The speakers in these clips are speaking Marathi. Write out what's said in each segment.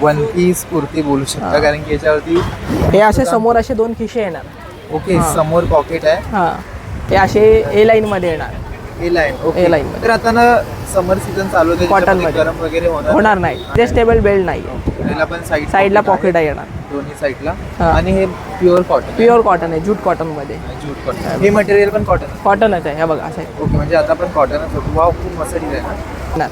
वन पीस कुर्ती बोलू शकता कारण की याच्यावरती हे असे समोर असे दोन खिशे येणार. ओके. समोर पॉकेट आहे. हा. हे असे ए लाईन मध्ये येणार. ए लाईन line मध्ये. तर आता ना समर सीझन चालू त्याच्यामध्ये मध्ये. गरम वगैरे होणार. नाही. ॲडजस्टेबल बेल्ट नाही याला पण साईड साईडला पॉकेट आहे. येणार. दोन्ही साईडला. आणि हे प्युअर कॉटन प्युअर कॉटन आहे जूट कॉटनमध्ये. जूट कॉटन हे. मटेरियल पण कॉटन कॉटनच आहे हे बघा असं आहे. ओके म्हणजे आता पण कॉटनच होतो वाव खूप मस्त डिझाईन आहे.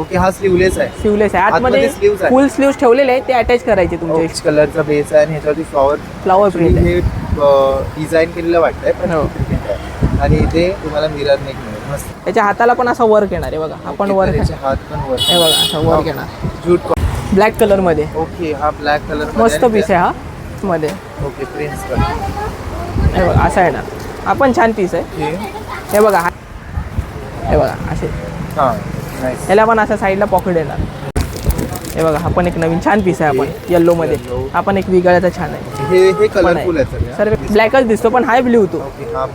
ओके हा स्लीवलेस आहे. स्लीवलेस आहे. आतमध्ये आतमध्ये sleeves आहे. फुल स्लीव्स ठेवलेले आहे ते अटॅच करायचे तुमच्या ऑरेंज कलरचा बेस आहे आणि ह्याच्यावरती फ्लॉवर फ्लॉवर आहे. हे डिझाईन केलेलं वाटतंय पण हो. print आहे. आणि इथे तुम्हाला मिरर नेक मिळेल. मस्त. त्याच्या हाताला पण असं वर्क येणार आहे बघा. आपण Okay, वर्क याचे हात पण वर हे बघा असं वर्क येणार. जूट ब्लॅक कलरमध्ये. ओके हा ब्लॅक कलर मस्त पीस आहे हा. मध्ये. ओके प्रिन्स कलर हे बघा असा येणार. हा पण छान पीस आहे. ओके हे बघा हा. हे बघा असे. हां. याला पण असं साईडला पॉकेट येणार. हे बघा हा पण एक नवीन छान पीस आहे आपण येल्लो मध्ये. हा पण एक विगळ्याचा छान आहे. हे हे सर ब्लॅकच दिसतो पण हाय ब्ल्यू तो. हा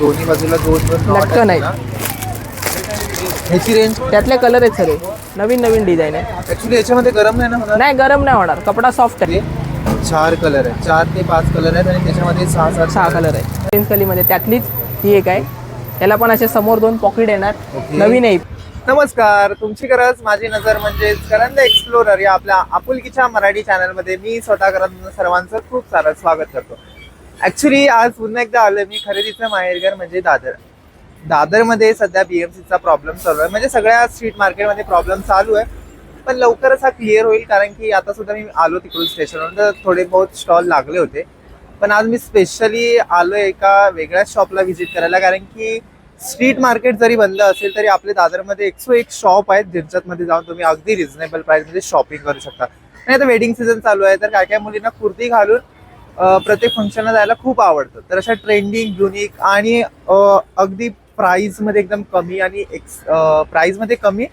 दोन्ही बाजूला दोन दोन dot लटकन आहेत आहे. ना. ह्याची रेंज त्यातले कलर आहेत सर नवीन नवीन डिझाईन आहे. ऍक्च्युली याच्यामध्ये गरम नाही ना होणार? नाही गरम नाही होणार. कपडा सॉफ्ट आहे. चार कलर आहे चार ते पाच कलर आहेत आणि त्याच्यामध्ये सहा सात सहा कलर आहे ऑरेंज कलीमध्ये त्यातलीच ही एक आहे. याला पण असे समोर दोन पॉकेट येणार. नवीन आहे. नमस्कार. तुमची गरज माझी नजर म्हणजे करंद एक्सप्लोरर या आपल्या आपुलकीच्या मराठी चॅनलमध्ये मी स्वतः करत सर्वांचं खूप सारं स्वागत करतो. ऍक्च्युली आज पुन्हा एकदा आलोय मी खरेदीचं माहेरघर म्हणजे दादर. दादरमध्ये सध्या बीएमसीचा प्रॉब्लेम चालू आहे. म्हणजे सगळ्या स्ट्रीट मार्केटमध्ये प्रॉब्लेम चालू आहे. पण लवकरच हा क्लिअर होईल कारण की आता सुद्धा मी आलो तिकडून स्टेशनवर तर थोडे बहुत स्टॉल लागले होते. पण आज मी स्पेशली आलो एका वेगळ्याच शॉपला व्हिजिट करायला कारण की स्ट्रीट मार्केट जरी बंद असेल तरी आपल्या दादरमध्ये एकशे एक शॉप आहेत ज्यांच्यामध्ये जाऊन तुम्ही अगदी रिझनेबल प्राइसमध्ये शॉपिंग करू शकता. आणि आता वेडिंग सीझन चालू आहे तर काय काय मुलींना कुर्ती घालून प्रत्येक फंक्शनला जायला खूप आवडतं. तर अशा ट्रेंडिंग युनिक आणि अगदी प्राईजमध्ये एकदम कमी आणि एक्स प्राईजमध्ये कमी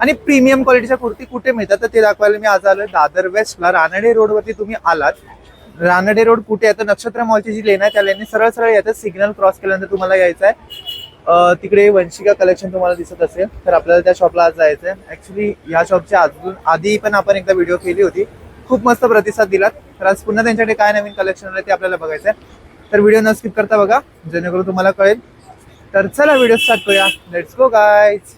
आणि प्रीमियम क्वालिटीच्या कुर्ती कुठे मिळतात तर ते दाखवायला मी आज आलो दादर वेस्टला रानडे रोडवरती तुम्ही आलात. रानडे रोड कुठे आहे? तर नक्षत्र मॉलची जी लेन आहे त्या लेनने सरळ सरळ यायचं सिग्नल क्रॉस केल्यानंतर तुम्हाला यायचं आहे. तिकडे वंशिका कलेक्शन तुम्हाला दिसत असेल तर आपल्याला त्या शॉपला आज जायचं आहे. ॲक्च्युली या शॉपच्या अजून आधी पण आपण एकदा व्हिडिओ केली होती. खूप मस्त प्रतिसाद दिलात. तर आज पुन्हा त्यांच्याकडे काय नवीन कलेक्शन आलं ते आपल्याला बघायचं आहे. तर व्हिडिओ न स्किप करता बघा जेणेकरून तुम्हाला कळेल. तर चला व्हिडिओ स्टार्ट करूया. लेट्स गो गायज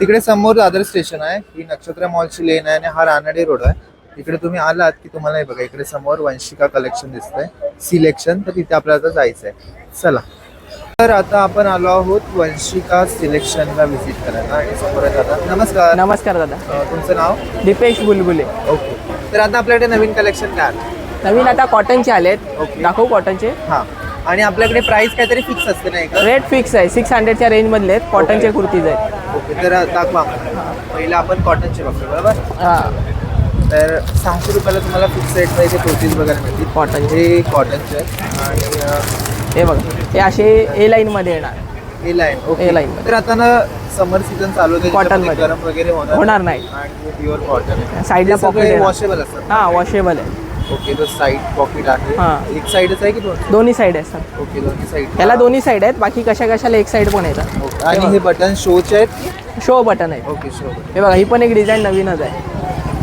तिकडे समोर दादर स्टेशन आहे. ही नक्षत्र मॉलची लेन आहे आणि हा रानडे रोड आहे. इकडे तुम्ही आलात की तुम्हाला हे बघा इकडे समोर वंशिका कलेक्शन दिसतंय. सिलेक्शन तर तिथे आपल्याला आता जायचंय. चला. तर आता आपण आलो आहोत वंशिका सिलेक्शनला व्हिजिट करायला. आणि समोर आहे दादा. नमस्कार. नमस्कार दादा. अं, तुमचं नाव? दीपेश बुलबुले. ओके. तर आता आपल्याकडे नवीन कलेक्शन काय आलं? नवीन आता कॉटनचे आलेत. Okay. दाखवू कॉटनचे हा. आणि आपल्याकडे प्राइस काहीतरी फिक्स असते नाही का? रेट फिक्स आहे. सिक्स हंड्रेडच्या रेंज मधले आहेत. कॉटनचे कुर्तीज आहेत. ओके. तर दाखवा आम्हाला. पहिलं आपण कॉटनचे बघतो बरोबर? हा. तर सहाशे रुपयाला तुम्हाला फिक्स रेटमध्ये कुर्तीज बघायला मिळतील कॉटनचे हे कॉटनचे आहेत. आणि अं, हे बघा हे असे ए लाईन मध्ये येणार. हे लाईन ओके line मध्ये. तर आता ना समर सीझन चालू Cotton त्याच्यामध्ये मध्ये. गरम वगैरे होणार होणार नाही. आणि प्युअर कॉटन साईडला pocket आहे. वॉशेबल असतात. हा वॉशेबल आहे. ओके तो साईड पॉकेट आहे. हा. एक साईडच आहे की दोन? दोन्ही साईड आहेत सर ओके दोन्ही साईड त्याला दोन्ही साईड आहेत बाकी कशा कशाला एक साईड पण येतात. आणि हे बटन शोचे आहेत? शो बटन आहे ओके शो हे बघा ही पण एक डिझाईन नवीनच आहे.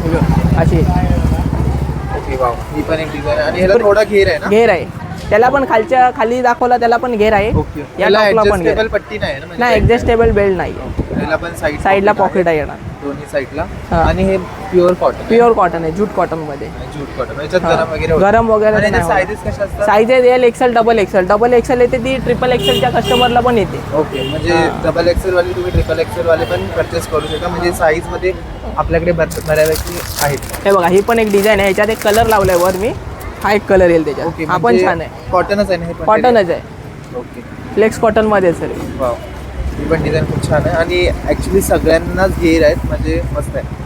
हे बघा, अशी. Okay wow. ही पण एक डिझाईन आणि ह्याला थोडा घेर आहे ना? घेर आहे. त्याला पण खालच्या खाली दाखवला त्याला पण घेर आहे. ओके. या याला टॉपला पण घेर पट्टी नाही ना म्हणजे नाही ऍडजस्टेबल बेल्ट नाही याला पण साईड साईडला पॉकेट आहे. येणार. दोन्ही साईडला हा. आणि हे प्युअर कॉटन प्युअर कॉटन आहे जूट कॉटनमध्ये. जूट कॉटन याच्यात. गरम वगैरे होतं. गरम वगैरे आणि नाही होणार. साईजेस कशा असतात? L XL double XL double XL येते ती ट्रिपल एक्सेलच्या कस्टमरला पण येते. ओके म्हणजे. डबल एक्सेल वाले तुम्ही ट्रिपल एक्सेल वाले पण परचेस करू शकता. म्हणजे साईजमध्ये आपल्याकडे बऱ्या- बऱ्यापैकी आहेत. हे बघा ही पण एक डिझाइन आहे. याच्यात एक कलर लावलाय वर मी. हा एक कलर येईल त्याच्यात. हा पण छान आहे. कॉटनच आहे ना हे पण? कॉटनच आहे. ओके. फ्लेक्स कॉटनमध्ये सर. वाव ही पण डिझाईन खूप छान आहे. आणि ऍक्च्युली सगळ्यांनाच घेर आहेत म्हणजे मस्त आहे.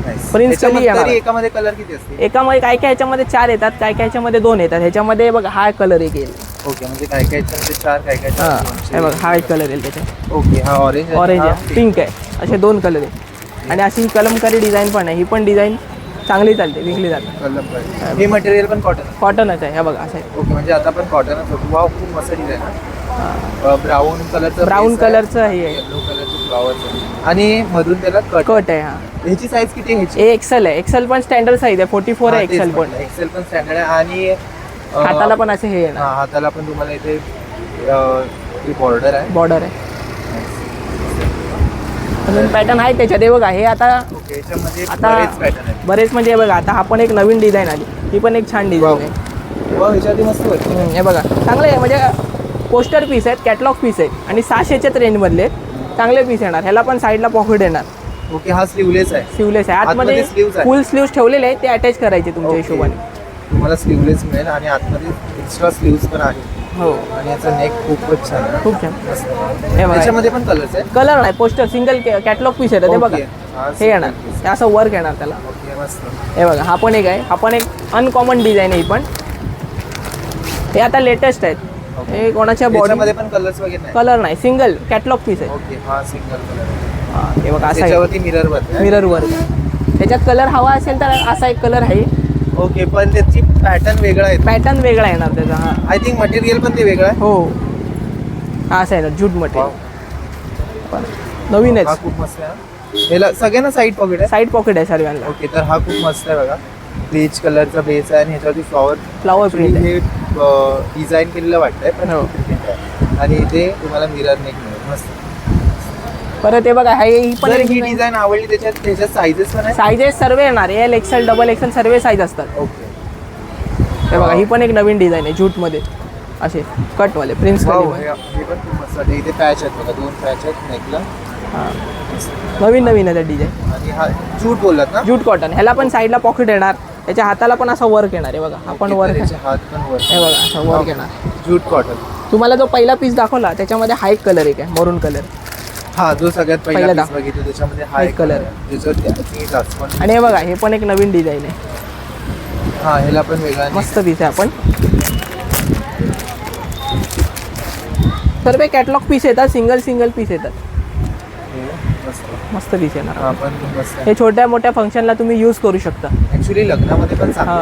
Nice. Prince याच्यामध्ये कली येणार तरी आहे. एकामध्ये कलर किती असते एकामध्ये काय काय ह्याच्यामध्ये चार येतात काय काय ह्याच्यामध्ये दोन येतात. ह्याच्यामध्ये बघा हा कलर एक येईल. ओके म्हणजे काय काय याच्यामध्ये चार काय काय हा. हे बघा हा एक कलर येईल त्याच्यात. ओके हा ऑरेंज ऑरेंज आहे. पिंक आहे. असे दोन कलर आहे आणि अशी कलमकारी डिझाईन पण आहे. ही पण डिझाईन चांगली चालते विकली जाते. हे मटेरियल पण कॉटन कॉटनच आहे. हे बघा असं आहे. ओके म्हणजे आता पण कॉटनच होतो वाव खूप मस्त डिझाईन आहे. हा. ब्राऊन कलरचं ब्राऊन कलरचं हे आहे. येलो कलरचं फ्लॉवर आणि मधून त्याला कट कट आहे हा. ह्याची साईज किती आहे ह्याची? हे एक्सेल आहे. एक्सेल पण स्टँडर्ड साईज आहे. फोर्टी फोर आहे एक्सेल पण. एक्सेल पण स्टँडर्ड आहे. आणि अं, हाताला पण असे हे हा, येणार हाताला पण तुम्हाला इथे बॉर्डर आहे. बॉर्डर आहे. अजून पॅटर्न आहे त्याच्यात हे बघा हे आता आता बरेच म्हणजे हे बघा आता हा पण एक नवीन डिझाईन आली. ही पण एक छान डिझाईन आहे. मस्त हे बघा. चांगले आहे म्हणजे पोस्टर पीस आहेत कॅटलॉग पीस आहेत आणि सहाशेच्याच रेंजमधले आहेत चांगले पीस येणार. ह्याला पण साईडला पॉकेट येणार. ओके हा स्लीवलेस आहे. स्लीवलेस आहे. आतमध्ये. फुल स्लीव्स ठेवलेले आहेत ते अटॅच करायचे तुमच्या. हिशोबाने. तुम्हाला स्लीवलेस मिळेल आणि आतमध्ये एक्स्ट्रा स्लीव्स पण आहे हो. आणि याचा नेक खूपच छान आहे. खूप छान. मस्त. हे बघा. त्याच्यामध्ये पण कलर्स आहेत? कलर नाही पोस्टर सिंगल कॅटलॉग पीस आहे ते बघा. हा, हे येणार. हे असं वर्क येणार त्याला. ओके मस्त. हे बघा हा पण एक आहे. हा पण एक अनकॉमन डिझाईन आहे ही पण. हे आता लेटेस्ट आहेत. हे कोणाच्या बॉडी त्याच्यामध्ये पण कलर्स वगैरे नाही? कलर नाही सिंगल कॅटलॉग पीस आहे. ओके हा सिंगल कलर हा, हे बघा असा त्याच्यावरती मिरर वर. मिरर वर्क त्याच्यात कलर हवा असेल तर असा एक कलर आहे. ओके पण त्याची पॅटर्न वेगळा आहे. पॅटर्न वेगळा येणार त्याचा. हा आय थिंक मटेरियल पण ते वेगळं आहे. हो. हा असं आहे ना जूट. मटेरियल नवीनच. हा खूप मस्त आहे हा. याला सगळ्यांना साईड पॉकेट आहे? साईड पॉकेट आहे सर्वांना. ओके तर हा खूप मस्त आहे बघा. बेज कलरचा बेस आहे आणि ह्याच्यावरती फ्लॉवर फ्लॉवर प्रिंट आहे. हे डिझाईन केलेलं वाटतंय पण हो. print आहे. आणि इथे तुम्हाला मिरर नेक मिळेल. मस्त. परत हे बघा हे ही पण जर ही डिझाईन आवडली त्याच्यात त्याच्यात साईजेस पण आहे साईजेस सर्व येणार एल एक्सेल डबल एक्सेल सर्व साईज असतात. ओके. हे बघा ही पण एक नवीन डिझाईन आहे जूटमध्ये. असे कटवाले प्रिन्स वाव, हे हे पण खूप मस्त वाटतं इथे पॅच आहेत बघा दोन पॅच आहेत नेकला नवीन नवीन आहे डिझाईन आणि हा जूट बोललात ना? जूट कॉटन ह्याला पण साईडला पॉकेट येणार. त्याच्या हाताला पण असा वर्क येणार आहे बघा. हा पण ओके, वर्क याचे हात पण वर हे बघा असा वर्क येणार. जूट कॉटन तुम्हाला जो पहिला पीस दाखवला त्याच्यामध्ये हा एक कलर एक आहे मरून कलर हा जो सगळ्यात पहिला पहिला piece बघितला त्याच्यामध्ये हा एक color. त्याच्यावर. आणि हे बघा हे पण एक नवीन डिझाईन आहे. हा ह्याला पण वेगळा मस्त आहे आपण. सर्व कॅटलॉग पीस येतात सिंगल सिंगल पीस येतात. मस्त. पीस येणार. हा पण खूप मस्त हे छोट्या मोठ्या फंक्शनला तुम्ही यूज करू शकता. ऍक्च्युली लग्नामध्ये पण हा.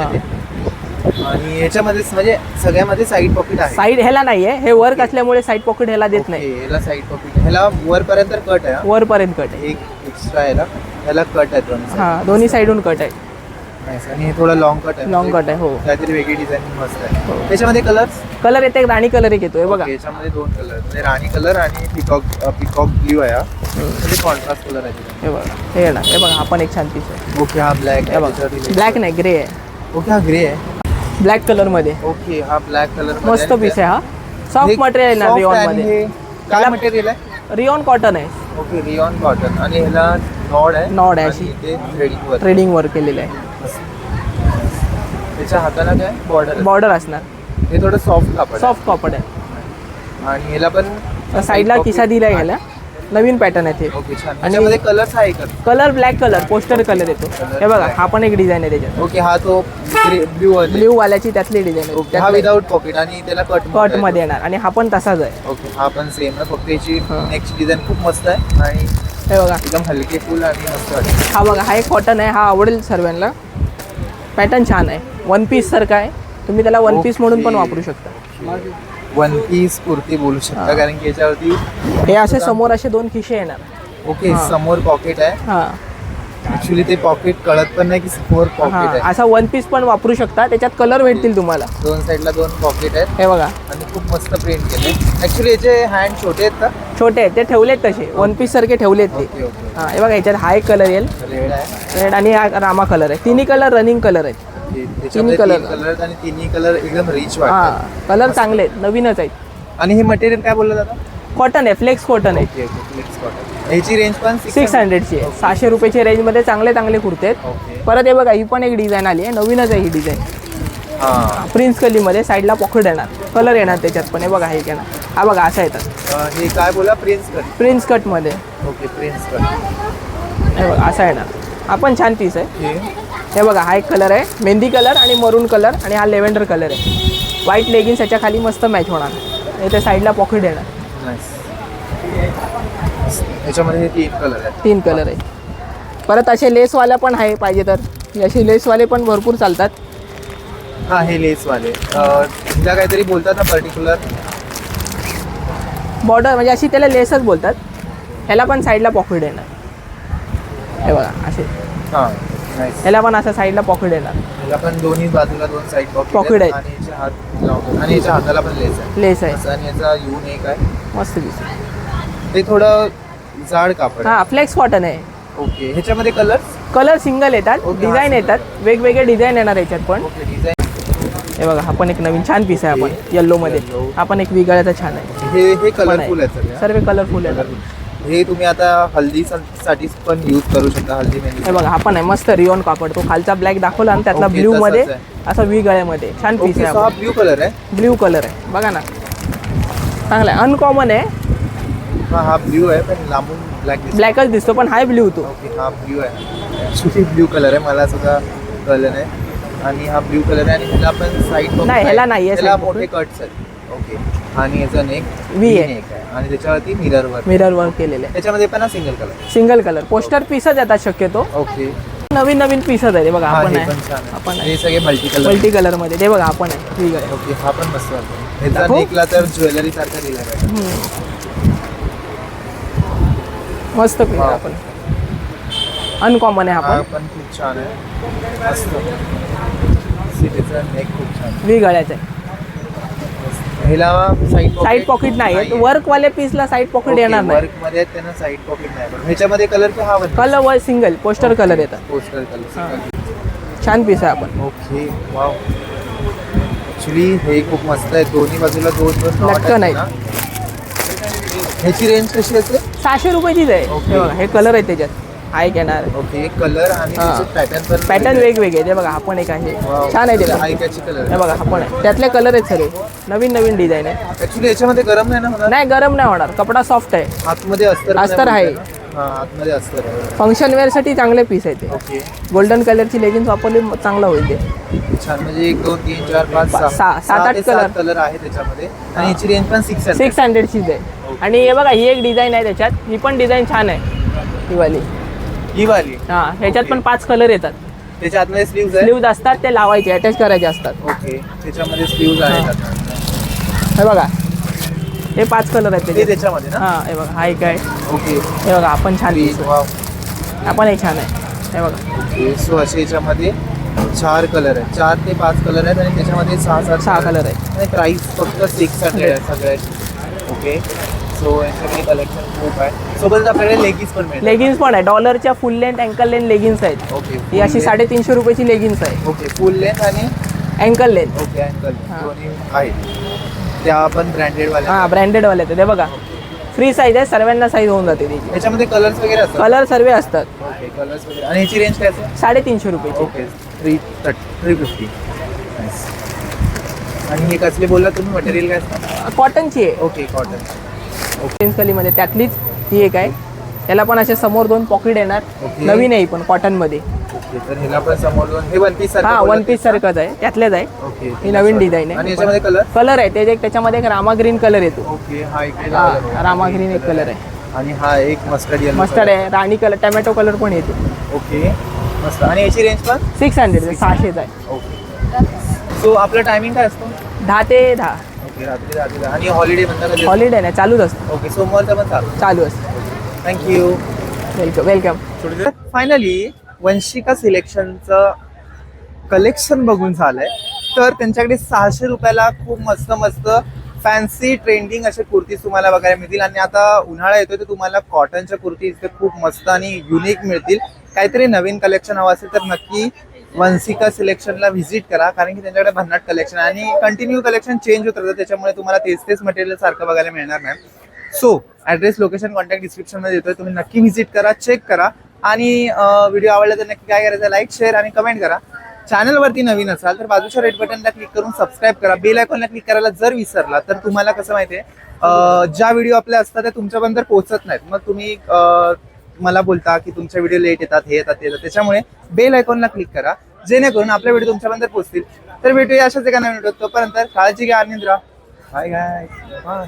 आणि याच्यामध्येच म्हणजे सगळ्यामध्ये साईड पॉकेट आहे. साईड ह्याला नाही आहे हे वर्क असल्यामुळे साईड पॉकेट ह्याला देत नाही. ओके, ह्याला साईड पॉकेट ह्याला वर पर्यंत कट आहे हा. वरपर्यंत कट आहे. एक एक्स्ट्रा ह्याला ह्याला कट आहे दोन. हा दोन्ही साईडून कट आहे. आणि हे थोडं लॉंग कट आहे. लॉंग कट आहे हो. काहीतरी वेगळी डिझाईन मस्त आहे. हो. त्याच्यामध्ये कलर्स कलर येते एक राणी कलर एक येतो हे बघा याच्यामध्ये दोन कलर म्हणजे राणी कलर आणि पिकॉक पिकॉक ब्ल्यू आहे हा. म्हणजे कॉन्ट्रास्ट कलर आहे. हे बघा. हे येणार. हे बघा हा पण एक छान पीस आहे. ओके हा ब्लॅक हे बघा. ब्लॅक नाही ग्रे आहे. ओके हा ग्रे आहे. ब्लॅक कलरमध्ये ओके हा ब्लॅक कलर मस्त पीस आहे हा. सॉफ्ट मटेरियल येणार रिओनमध्ये. काय मटेरियल आहे? रिओन कॉटन आहे. ओके रिऑन कॉटन आणि ह्याला नॉड आहे. नॉड आहे अशी. थ्रेडिंग वर्क केलेलं आहे. त्याच्या हाताला काय? बॉर्डर बॉर्डर असणार. हे थोडं सॉफ्ट कापड सॉफ्ट कॉपड आहे. आणि ह्याला पण साईडला किसा दिलाय ह्याला. नवीन पॅटर्न आहे ते. ओके छान. त्याच्यामध्ये कलर्स आहे colour black colour poster colour येतो हे बघा हा पण एक डिझाइन आहे त्याच्यात. ओके हा तो ब्ल्यू आहे. ब्ल्यू वाल्याची त्यातली डिझाईन ओके हा आहे विदाउट पॉकेट आणि त्याला कट कटमध्ये येणार. आणि हा पण तसाच आहे. ओके हा पण सेम आहे. फक्त याची. नेक्स्ट डिझाईन खूप मस्त आहे. आणि हे बघा. एकदम हलके फुल आणि मस्त वाटते. हा बघा हा एक कॉटन आहे. हा आवडेल सर्वांना. पॅटर्न छान आहे. वन पीस सारखा आहे. तुम्ही त्याला वन पीस म्हणून पण. वापरू शकता. वन पीस कुर्ती बोलू शकता. कारण की याच्यावरती हे असे समोर असे दोन खिशे येणार. ओके हा. समोर पॉकेट आहे. हा. ऍक्च्युली ते पॉकेट कळत पण नाही की समोर हा. पॉकेट आहे. असा वन पीस पण वापरू शकता त्याच्यात कलर भेटतील तुम्हाला. दोन साईडला दोन पॉकेट आहेत. हे बघा. आणि खूप मस्त प्रिंट केले. ऍक्च्युली याचे हँड छोटे आहेत का छोटे आहेत ते ठेवलेत तसे. वन पीस सारखे ठेवलेत ते. ओके ओके हा हे बघा याच्यात हा एक कलर येईल. रेड आहे. रेड आणि हा रामा कलर आहे. तिन्ही कलर रनिंग कलर आहेत. ओके, त्याच्यामध्ये colour. तीन कलर आणि तिन्ही कलर एकदम रिच हा कलर चांगले आहेत नवीनच आहेत. आणि हे मटेरियल काय बोललं दादा? कॉटन आहे फ्लेक्स कॉटन आहे. ओके ओके फ्लेक्स कॉटन ह्याची रेंज पण सिक्स हंड्रेडची आहे. सहाशे रुपयाची रेंजमध्ये चांगले चांगले कुर्ते आहेत. ओके परत हे बघा ही पण एक डिझाईन आली आहे. नवीनच आहे ही डिझाईन हा. प्रिन्स कलीमध्ये साईडला पॉकेट येणार. कलर येणार त्याच्यात पण. हे बघा हे येणार हा बघा असा येतात. अं, हे काय बोला? प्रिन्स कट प्रिन्स कटमध्ये ओके प्रिन्स कट हे बघा असा येणार. हा पण छान पीस आहे. हे बघा हा एक कलर आहे. मेहंदी कलर आणि मरून कलर आणि हा लेव्हेंडर कलर आहे. व्हाईट लेगिन्स याच्या खाली मस्त मॅच होणार. इथे साईडला पॉकेट येणार हे तीन कलर आहेत. तीन कलर आहे. परत असे लेसवाल्या पण आहे पाहिजे तर. असे लेसवाले पण भरपूर चालतात. हा हे लेसवाले हिला काहीतरी बोलतात ना पर्टिक्युलर बॉर्डर म्हणजे अशी त्याला लेसच बोलतात. ह्याला पण साईडला पॉकेट येणार हे बघा असे. हा. ह्याला पण असं साईडला पॉकेट येणार. याला पण दोन्ही बाजूला दोन साईड पॉकेट आहेत. आणि हात याच्या हाताला पण लेस आहे. लेस आहे. आणि याचा येऊन एक आहे. मस्त दिसत ते थोडं जाड कापड आहे. हा फ्लेक्स कॉटन आहे. ओके ह्याच्यामध्ये कलर कलर सिंगल येतात डिझाईन येतात. वेगवेगळे डिझाईन येणार याच्यात पण. हे बघा हा पण एक नवीन छान पीस आहे आपण येल्लो मध्ये. Yellow. हा पण एक विगळ्याचा छान आहे. हे हे कलरफुल आहे. आहे? सर्व कलरफुल आहे. हे तुम्ही आता हल्दी साठी पण यूज करू शकता हल्दी हे मेहंदी बघा हा पण आहे मस्त रिओन कापड. तो खालचा ब्लॅक दाखवला आणि त्यातला Okay, ब्ल्यू तसाच मध्ये आहे. असं वी गळ्यामध्ये. छान पीस ओके आहे सो हा. ब्ल्यू कलर आहे. ब्ल्यू कलर आहे. बघा ना. चांगला आहे. अनकॉमन आहे. हा हा ब्ल्यू आहे पण लांबून ब्लॅक ब्लॅकच दिसतो पण हाय ब्ल्यू तो. ओके हा ब्ल्यू आहे. ॲक्च्युली ब्ल्यू कलर आहे. मला सुद्धा कळलं नाही. आणि हा ब्ल्यू कलर आहे आणि ह्याला पण साईड नाही, ह्याला नाही आहे ह्याला मोठे कट्स आहेत. ओके आणि याचा नेक V आहे. नेक आहे. आणि त्याच्यावरती मिरर वर मिरर वर्क केलेले आहे. त्याच्यामध्ये पण single colour single colour poster पीसच येतात शक्यतो. ओके नवीन नवीन पीसच आहे ते बघा हा आपण हे आहे. छान आहे. आपण आहे. हे सगळे मल्टी कलर मल्टी कलरमध्ये ते बघा आपण आहे. वी गळे ओके हा पण मस्त वाटतो ह्याचा दाखवू? नेकला तर ज्वेलरी सारखा दिला मस्त पीस Wow. आपण. अनकॉमन आहे हा आपण पण. खूप छान आहे. मस्त. सिटीचा नेक खूप छान वी गळ्याचं आहे. ह्याला साईड साईड पॉकेट नाही वर्क वाले पीसला साईड पॉकेट येणार नाही. वर्कमध्ये त्यांना साईड पॉकेट नाही पण ह्याच्यामध्ये कलर की हा कलर वर सिंगल पोस्टर कलर येतात. पोस्टर कलर छान पीस आहे आपण. ओके वाव ऍक्च्युली हे खूप मस्त आहे. दोन्ही बाजूला दोन दोन लटकन. ना. ह्याची रेंज कशी असेल सहाशे रुपयाचीच आहे. हे कलर आहे त्याच्यात. हाय येणार ओके कलर आणि हा. पॅटर्न पण पॅटर्न वेगवेगळे ते बघा आपण एक आहे. छान आहे ते पण. ऐकायची कलर हे बघा आपण आहे. त्यातले कलर आहेत सर्व नवीन नवीन डिझाईन आहे ऍक्च्युली याच्यामध्ये गरम नाही ना होणार? नाही गरम नाही होणार. कपडा सॉफ्ट आहे. आतमध्ये अस्तर पण अस्तर आहे. बोलताय ना? हा आतमध्ये अस्तर आहे. फंक्शन वेअरसाठी चांगले पीस आहे ते. गोल्डन कलरची लेगिन्स वापरली चांगलं होईल ते. छान म्हणजे एक दोन तीन चार पाच सहा- सहा सात- आठ color. कलर आहे त्याच्यामध्ये. आणि याची रेंज पण सिक्स सिक्स हंड्रेडचीच आहे. आणि हे बघा ही एक डिझाईन आहे त्याच्यात. ही पण डिझाईन छान आहे. ही वाली. ही वाली हा ह्याच्यात. पण पाच कलर येतात. त्याच्या आतमध्ये स्लीव्ज आहे असतात ते लावायचे अटॅच करायचे असतात. ओके. त्याच्यामध्ये स्लीव्ज आहेत. आता. हे बघा. हे पाच कलर आहेत ते त्याचे त्याच्यामध्ये ना? हा हे बघा. हा एक आहे. ओके. हे बघा आपण छान wow. आहे. आपण एक छान आहे. हे बघा. ओके. सो असे याच्यामध्ये चार कलर आहेत. चार ते पाच कलर आहेत आणि त्याच्यामध्ये सहा सात सहा color आहेत. आणि प्राइस फक्त सिक्स हंड्रेड आहे सगळे ओके. सो यांच्याकडे कलेक्शन खूप आहे. सोबतच आपल्याकडे लेगीज पण लेगिन्स पण आहे. डॉलरच्या full length ankle length leggings आहेत. ओके ही अशी साडेतीनशे रुपयाची लेगिन्स आहे. ओके फुल लेंथ आणि अँकल लेंथ ओके अँकल हा. दोन्ही आहेत. त्या पण ब्रँडेड वाल्या. हा ब्रँडेडवाले आहेत. ते बघा. फ्री साईज आहे सर्वांना साईज होऊन जाते त्याची याच्यामध्ये कलर्स वगैरे असतात? कलर सर्व असतात. ओके कलर्स वगैरे. आणि याची रेंज काय असेल साडेतीनशे रुपयाची. ओके थ्री थ्री फिफ्टी आणि हे कसले बोलला तुम्ही? मटेरियल काय असतं? कॉटनची आहे. ओके कॉटन ऑरेंज कलीमध्ये त्यातलीच ही एक आहे. त्याला पण असे समोर दोन पॉकेट येणार. नवीन आहे पण ओके समोर दोन हे वन पीस सारखंच आहे. त्यातलेच आहे. ओके ही नवीन डिझाईन आहे. कलर आहे. त्याचे त्याच्यामध्ये एक रामा ग्रीन कलर येतो. ओके एक रामा ग्रीन एक कलर आहे. आणि हा एक मस्टर्ड मस्टर्ड आहे. राणी कलर टमॅटो कलर पण येतो. ओके मस्त. आणि याची रेंज पण? सिक्स हंड्रेड सहाशेच आहे. ओके सो आपलं टायमिंग काय असतो? दहा ते दहा. ओके रात्री. आणि हॉलिडे म्हणता हॉलिडे नाही चालूच असतं. ओके सोमवारचं पण चालू. चालू असतं. Thank you welcome welcome finally Vanshika सिलेक्शनचं collection बघून झालंय. तर त्यांच्याकडे सहाशे रुपयाला खूप मस्त मस्त फॅन्सी ट्रेंडिंग असे कुर्तीज तुम्हाला बघायला मिळतील. आणि आता उन्हाळा येतोय तर तुम्हाला कॉटनच्या कुर्ती इथे खूप मस्त आणि युनिक मिळतील. काहीतरी नवीन कलेक्शन हवं असेल तर नक्की वंशिका सिलेक्शनला व्हिजिट करा कारण की त्यांच्याकडे भन्नाट कलेक्शन आणि कंटिन्यू कलेक्शन चेंज होत राहतं त्याच्यामुळे तुम्हाला तेच तेच मटेरियल सारखं बघायला मिळणार नाही सो ॲड्रेस लोकेशन कॉन्टॅक्ट डिस्क्रिप्शनमध्ये देतोय. तुम्ही नक्की व्हिजिट करा चेक करा. आणि व्हिडिओ आवडला तर नक्की काय करायचं लाईक शेअर आणि कमेंट करा. चॅनलवरती नवीन असाल तर बाजूच्या रेड बटनला क्लिक करून सबस्क्राईब करा. बेल आयकॉनला क्लिक करायला जर विसरला तर तुम्हाला कसं माहिती आहे ज्या व्हिडिओ आपल्या असतात त्या तुमच्यापर्यंत पोहोचत नाहीत. मग तुम्ही मला बोलता की तुमच्या व्हिडिओ लेट येतात हे येतात ते येतात. त्याच्यामुळे बेल आयकॉनला क्लिक करा. जेणेकरून आपल्या व्हिडिओ तुमच्यापर्यंत पोहोचतील. तर भेटूया अशाच एका नवीन व्हिडिओ तोपर्यंत काळजी घ्या आनंद राहा. बाय गाय बाय